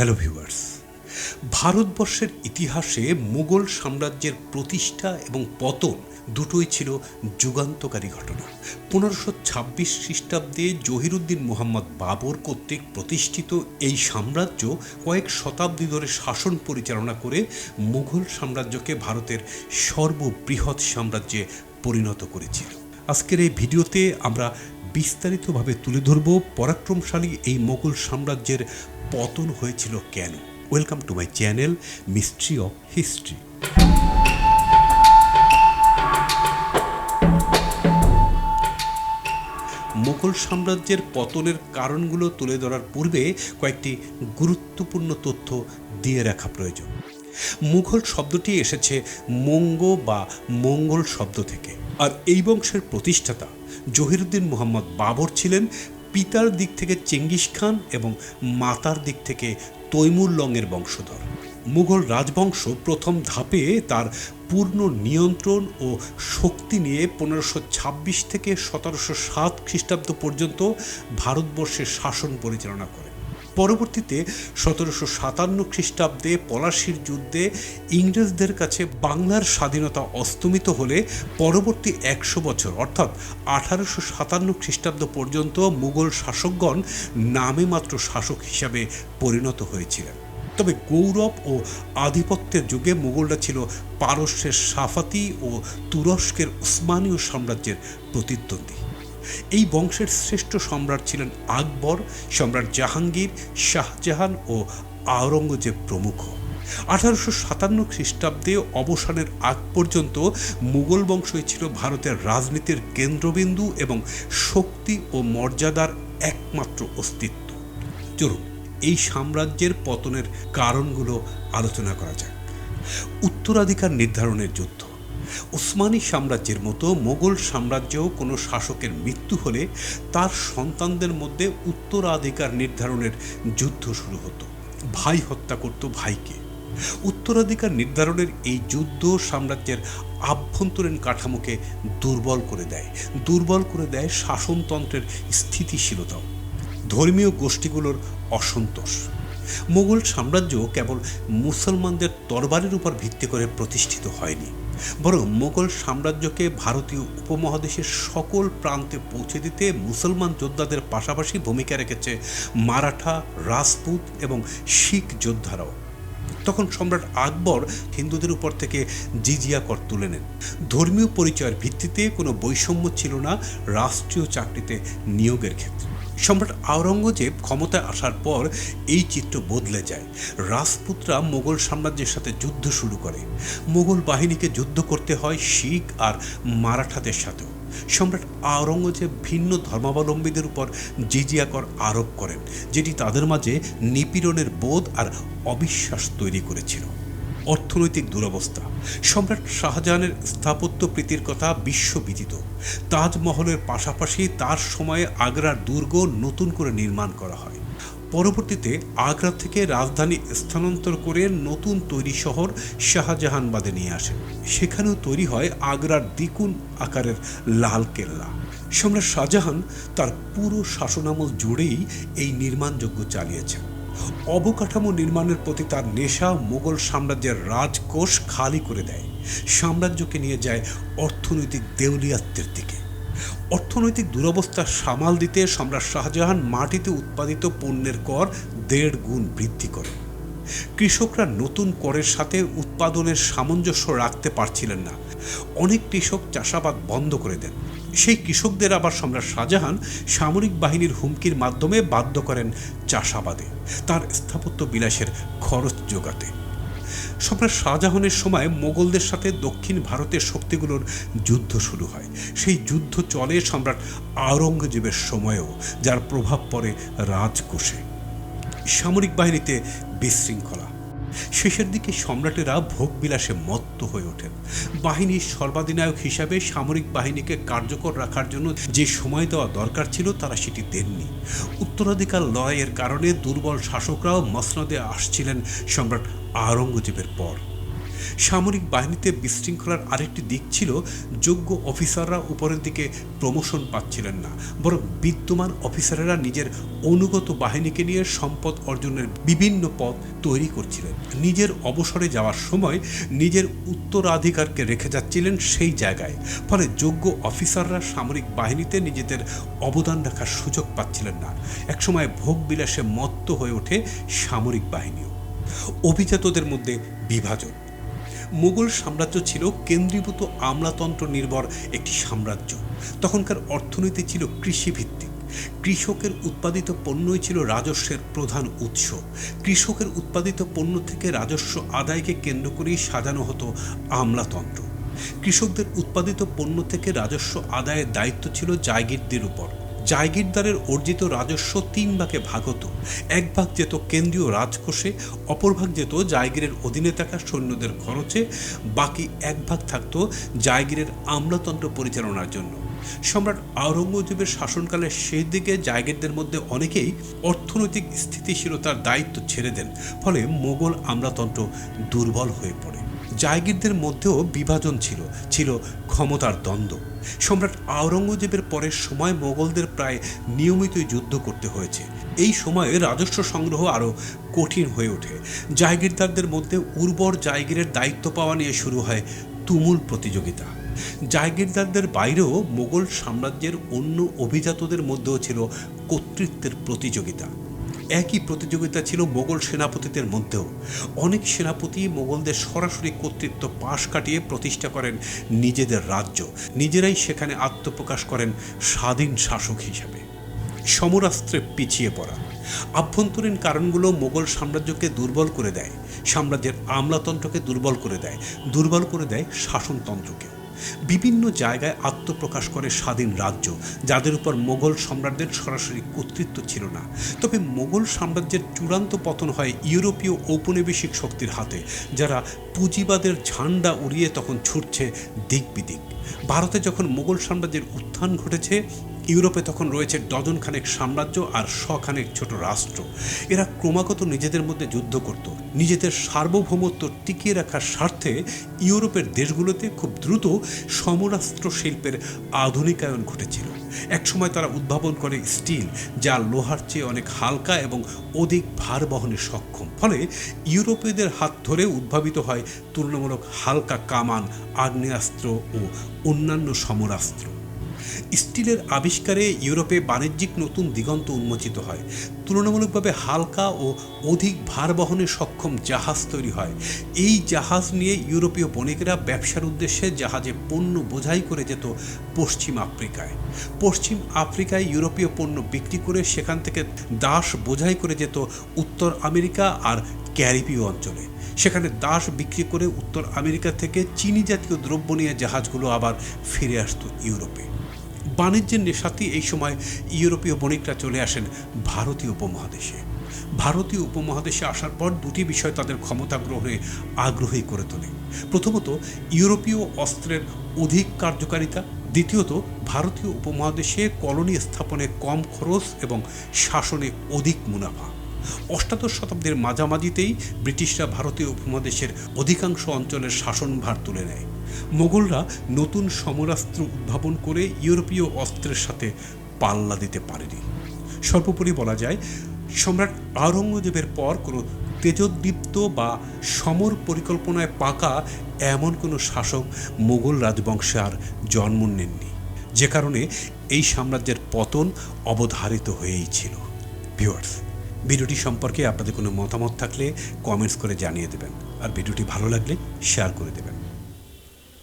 Hello viewers ভারতবর্ষের ইতিহাসে মুঘল সাম্রাজ্যের প্রতিষ্ঠা এবং পতন দুটোই ছিল যুগান্তকারী ঘটনা। পনেরোশো ছাব্বিশ খ্রিস্টাব্দে জহিরুদ্দিন মোহাম্মদ বাবর কর্তৃক প্রতিষ্ঠিত এই সাম্রাজ্য কয়েক শতাব্দী ধরে শাসন পরিচালনা করে মুঘল সাম্রাজ্যকে ভারতের সর্ববৃহৎ সাম্রাজ্যে পরিণত করেছিল। আজকের এই ভিডিওতে আমরা বিস্তারিতভাবে তুলে ধরব পরাক্রমশালী এই মোগল সাম্রাজ্যের পতন হয়েছিল কেন? Welcome to my channel mystery of history Mughal সাম্রাজ্যের পতনের কারণগুলো তুলে ধরার পূর্বে কয়েকটি গুরুত্বপূর্ণ তথ্য দিয়ে রাখা প্রয়োজন। মুঘল শব্দটি এসেছে মঙ্গ বা মঙ্গল শব্দ থেকে। আর এই বংশের প্রতিষ্ঠাতা জহিরুদ্দিন মোহাম্মদ বাবর ছিলেন পিতার দিক থেকে চেঙ্গিস খান এবং মাতার দিক থেকে তৈমুর লংয়ের বংশধর। মুঘল রাজবংশ প্রথম ধাপে তার পূর্ণ নিয়ন্ত্রণ ও শক্তি নিয়ে পনেরোশো ছাব্বিশ থেকে সতেরোশো সাত খ্রিস্টাব্দ পর্যন্ত ভারতবর্ষের শাসন পরিচালনা করে। পরবর্তীতে সতেরোশো সাতান্ন খ্রিস্টাব্দে পলাশির যুদ্ধে ইংরেজদের কাছে বাংলার স্বাধীনতা অস্তমিত হলে পরবর্তী একশো বছর, অর্থাৎ আঠারোশো সাতান্ন খ্রিস্টাব্দ পর্যন্ত মুঘল শাসকগণ নামে মাত্র শাসক হিসাবে পরিণত হয়েছিলেন। তবে গৌরব ও আধিপত্যের যুগে মুঘলরা ছিল পারস্যের সাফাতি ও তুরস্কের উসমানীয় সাম্রাজ্যের প্রতিদ্বন্দ্বী। এই বংশের শ্রেষ্ঠ সম্রাট ছিলেন আকবর, সম্রাট জাহাঙ্গীর, শাহজাহান ও আওরঙ্গজেব প্রমুখ। আঠারোশো সাতান্ন খ্রিস্টাব্দে অবসানের আগ পর্যন্ত মুঘল বংশই ছিল ভারতের রাজনীতির কেন্দ্রবিন্দু এবং শক্তি ও মর্যাদার একমাত্র অস্তিত্ব। চলুন, এই সাম্রাজ্যের পতনের কারণগুলো আলোচনা করা যাক। উত্তরাধিকার নির্ধারণের যুদ্ধ। উসমানী সাম্রাজ্যের মতো মোগল সাম্রাজ্যেও কোনো শাসকের মৃত্যু হলে তার সন্তানদের মধ্যে উত্তরাধিকার নির্ধারণের যুদ্ধ শুরু হতো। ভাই হত্যা করত ভাইকে। উত্তরাধিকার নির্ধারণের এই যুদ্ধ সাম্রাজ্যের আভ্যন্তরীণ কাঠামোকে দুর্বল করে দেয়। দুর্বল করে দেয় শাসনতন্ত্রের স্থিতিশীলতাও। ধর্মীয় গোষ্ঠীগুলোর অসন্তোষ। মোগল সাম্রাজ্য কেবল মুসলমানদের তরবারের উপর ভিত্তি করে প্রতিষ্ঠিত হয়নি, বরং মোগল সাম্রাজ্যকে ভারতীয় উপমহাদেশের সকল প্রান্তে পৌঁছে দিতে মুসলমান যোদ্ধাদের পাশাপাশি ভূমিকা রেখেছে মারাঠা, রাজপুত এবং শিখ যোদ্ধারাও। তখন সম্রাট আকবর হিন্দুদের উপর থেকে জিজিয়া কর তুলে নেন। ধর্মীয় পরিচয়ের ভিত্তিতে কোনো বৈষম্য ছিল না, রাষ্ট্রীয় চাকরিতে নিয়োগের ক্ষেত্রে। সম্রাট আওরঙ্গজেব ক্ষমতায় আসার পর এই চিত্র বদলে যায়। রাজপুতরা মোগল সাম্রাজ্যের সাথে যুদ্ধ শুরু করে। মোগল বাহিনীকে যুদ্ধ করতে হয় শিখ আর মারাঠাদের সাথেও। সম্রাট আওরঙ্গজেব ভিন্ন ধর্মাবলম্বীদের উপর জিজিয়া কর আরোপ করেন, যেটি তাদের মাঝে নিপীড়নের বোধ আর অবিশ্বাস তৈরি করেছিল। অর্থনৈতিক দুরবস্থা। সম্রাট শাহজাহানের স্থাপত্য প্রীতির কথা বিশ্ববিদিত তাজমহলের পাশাপাশি তার সময়ে আগ্রার দুর্গ নতুন করে নির্মাণ করা হয়। পরবর্তীতে আগ্রা থেকে রাজধানী স্থানান্তর করে নতুন তৈরি শহর শাহজাহানবাদে নিয়ে আসেন। সেখানেও তৈরি হয় আগ্রার দ্বিগুণ আকারের লাল কেল্লা। সম্রাট শাহজাহান তার পুরো শাসনামল জুড়েই এই নির্মাণযজ্ঞ চালিয়েছেন। অবকাঠামো নির্মাণের প্রতি তার নেশা মোগল সাম্রাজ্যের রাজকোষ খালি করে দেয়। সাম্রাজ্যকে নিয়ে যায় অর্থনৈতিক দেউলিয়াত্বের দিকে। অর্থনৈতিক দুরবস্থা সামাল দিতে সম্রাট শাহজাহান মাটিতে উৎপাদিত পণ্যের কর দেড় গুণ বৃদ্ধি করে। কৃষকরা নতুন করের সাথে উৎপাদনের সামঞ্জস্য রাখতে পারছিলেন না। অনেক কৃষক চাষাবাদ বন্ধ করে দেন। সেই কৃষকদের আবার সম্রাট শাহজাহান সামরিক বাহিনীর হুমকির মাধ্যমে বাধ্য করেন চাষাবাদে, তার স্থাপত্য বিলাসের খরচ যোগাতে সম্রাট শাহজাহানের সময় মোগলদের সাথে দক্ষিণ ভারতের শক্তিগুলোর যুদ্ধ শুরু হয়। সেই যুদ্ধ চলে সম্রাট আওরঙ্গজেবের সময়েও, যার প্রভাব পড়ে রাজকোষে। সামরিক বাহিনীতে বিশৃঙ্খলা। শেষের দিকে সম্রাটেরা ভোগবিলাসে মত্ত হয়ে ওঠেন। বাহিনীর সর্বাধিনায়ক হিসাবে সামরিক বাহিনীকে কার্যকর রাখার জন্য যে সময় দেওয়া দরকার ছিল, তারা সেটি দেননি। উত্তরাধিকার লড়াইয়ের কারণে দুর্বল শাসকরাও মসনদে আসছিলেন সম্রাট আওরঙ্গজেবের পর। সামরিক বাহিনীতে বিশৃঙ্খলার আরেকটি দিক ছিল, যোগ্য অফিসাররা উপরের দিকে প্রমোশন পাচ্ছিলেন না। বরং বিদ্যমান অফিসারেরা নিজের অনুগত বাহিনীকে নিয়ে সম্পদ অর্জনের বিভিন্ন পথ তৈরি করছিলেন। নিজের অবসরে যাওয়ার সময় নিজের উত্তরাধিকারকে রেখে যাচ্ছিলেন সেই জায়গায়। ফলে যোগ্য অফিসাররা সামরিক বাহিনীতে নিজেদের অবদান রাখার সুযোগ পাচ্ছিলেন না। একসময় ভোগ বিলাসে মত্ত হয়ে ওঠে সামরিক বাহিনীও। অভিজাতদের মধ্যে বিভাজন। মুঘল সাম্রাজ্য ছিল কেন্দ্রীভূত আমলাতন্ত্র নির্ভর একটি সাম্রাজ্য। তখনকার অর্থনীতি ছিল কৃষিভিত্তিক। কৃষকের উৎপাদিত পণ্যই ছিল রাজস্বের প্রধান উৎস। কৃষকের উৎপাদিত পণ্য থেকে রাজস্ব আদায়কে কেন্দ্র করেই সাজানো হতো আমলাতন্ত্র। কৃষকদের উৎপাদিত পণ্য থেকে রাজস্ব আদায়ের দায়িত্ব ছিল জায়গিরদের উপর। জায়গিরদারের অর্জিত রাজস্ব তিন ভাগে ভাগ হতো এক ভাগ যেত কেন্দ্রীয় রাজকোষে, অপর ভাগ যেত জায়গিরের অধীনে থাকা সৈন্যদের খরচে, বাকি এক ভাগ থাকত জায়গিরের আমলাতন্ত্র পরিচালনার জন্য। সম্রাট আওরঙ্গজেবের শাসনকালের শেষ দিকে জায়গিরদের মধ্যে অনেকেই অর্থনৈতিক স্থিতিশীলতার দায়িত্ব ছেড়ে দেন, ফলে মোগল আমলাতন্ত্র দুর্বল হয়ে পড়ে। জায়গিরদের মধ্যেও বিভাজন ছিল ছিল ক্ষমতার দ্বন্দ্ব। সম্রাট আওরঙ্গজেবের পরের সময় মোগলদের প্রায় নিয়মিতই যুদ্ধ করতে হয়েছে। এই সময়ে রাজস্ব সংগ্রহ আরও কঠিন হয়ে ওঠে। জায়গিরদারদের মধ্যে উর্বর জায়গিরের দায়িত্ব পাওয়া নিয়ে শুরু হয় তুমুল প্রতিযোগিতা। জায়গিরদারদের বাইরেও মোগল সাম্রাজ্যের অন্য অভিজাতদের মধ্যেও ছিল কর্তৃত্বের প্রতিযোগিতা। একই প্রতিযোগিতা ছিল মোগল সেনাপতিদের মধ্যেও। অনেক সেনাপতি মোগলদের সরাসরি কর্তৃত্ব পাশ কাটিয়ে প্রতিষ্ঠা করেন নিজেদের রাজ্য। নিজেরাই সেখানে আত্মপ্রকাশ করেন স্বাধীন শাসক হিসেবে। সমরাস্ত্রে পিছিয়ে পড়া। আভ্যন্তরীণ কারণগুলো মোগল সাম্রাজ্যকে দুর্বল করে দেয়। সাম্রাজ্যের আমলাতন্ত্রকে দুর্বল করে দেয়। দুর্বল করে দেয় শাসনতন্ত্রকে। বিভিন্ন জায়গায় আত্মপ্রকাশ করে স্বাধীন রাজ্য, যাদের উপর মোগল সম্রাটদের সরাসরি কর্তৃত্ব ছিল না। তবে মোগল সাম্রাজ্যের চূড়ান্ত পতন হয় ইউরোপীয় ঔপনিবেশিক শক্তির হাতে, যারা পুঁজিবাদের ঝান্ডা উড়িয়ে তখন ছুটছে দিক বিদিক। ভারতে যখন মোগল সাম্রাজ্যের উত্থান ঘটেছে ইউরোপে তখন রয়েছে ডজন খানেক সাম্রাজ্য আর শখানেক ছোট রাষ্ট্র। এরা ক্রমাগত নিজেদের মধ্যে যুদ্ধ করত। নিজেদের সার্বভৌমত্ব টিকিয়ে রাখার স্বার্থে ইউরোপের দেশগুলোতে খুব দ্রুত সমরাস্ত্র শিল্পের আধুনিকায়ন ঘটেছিল। একসময় তারা উদ্ভাবন করে স্টিল, যা লোহার চেয়ে অনেক হালকা এবং অধিক ভার বহনে সক্ষম। ফলে ইউরোপীয়দের হাত ধরে উদ্ভাবিত হয় তুলনামূলক হালকা কামান, আগ্নেয়াস্ত্র ও অন্যান্য সমরাস্ত্র। স্টিলের আবিষ্কারে ইউরোপে বাণিজ্যিক নতুন দিগন্ত উন্মোচিত হয়। তুলনামূলকভাবে হালকা ও অধিক ভার বহনে সক্ষম জাহাজ তৈরি হয়। এই জাহাজ নিয়ে ইউরোপীয় বণিকেরা ব্যবসার উদ্দেশ্যে জাহাজে পণ্য বোঝাই করে যেত পশ্চিম আফ্রিকায়। পশ্চিম আফ্রিকায় ইউরোপীয় পণ্য বিক্রি করে সেখান থেকে দাস বোঝাই করে যেত উত্তর আমেরিকা আর ক্যারিবীয় অঞ্চলে। সেখানে দাস বিক্রি করে উত্তর আমেরিকা থেকে চিনি জাতীয় দ্রব্য নিয়ে জাহাজগুলো আবার ফিরে আসতো ইউরোপে। বাণিজ্যের নেশাতেই এই সময় ইউরোপীয় বণিকরা চলে আসেন ভারতীয় উপমহাদেশে। ভারতীয় উপমহাদেশে আসার পর দুটি বিষয় তাদের ক্ষমতা গ্রহণে আগ্রহী করে তোলে। প্রথমত, ইউরোপীয় অস্ত্রের অধিক কার্যকারিতা। দ্বিতীয়ত, ভারতীয় উপমহাদেশে কলোনি স্থাপনে কম খরচ এবং শাসনে অধিক মুনাফা। অষ্টাদশ শতাব্দীর মাঝামাঝিতেই ব্রিটিশরা ভারতীয় উপমহাদেশের অধিকাংশ অঞ্চলের শাসনভার তুলে নেয়। মোগলরা নতুন সমরাস্ত্র উদ্ভাবন করে ইউরোপীয় অস্ত্রের সাথে পাল্লা দিতে পারেনি। সর্বোপরি বলা যায়, সম্রাট আওরঙ্গজেবের পর কোনো তেজোদ্দীপ্ত বা সমর পরিকল্পনায় পাকা এমন কোনো শাসক মোগল রাজবংশে আর জন্ম নেননি। যে কারণে এই সাম্রাজ্যের পতন অবধারিত হয়েই ছিল। ভিউয়ার্স ভিডিওটি সম্পর্কে আপনাদের কোনো মতামত থাকলে কমেন্টস করে জানিয়ে দেবেন। আর ভিডিওটি ভালো লাগলে শেয়ার করে দেবেন।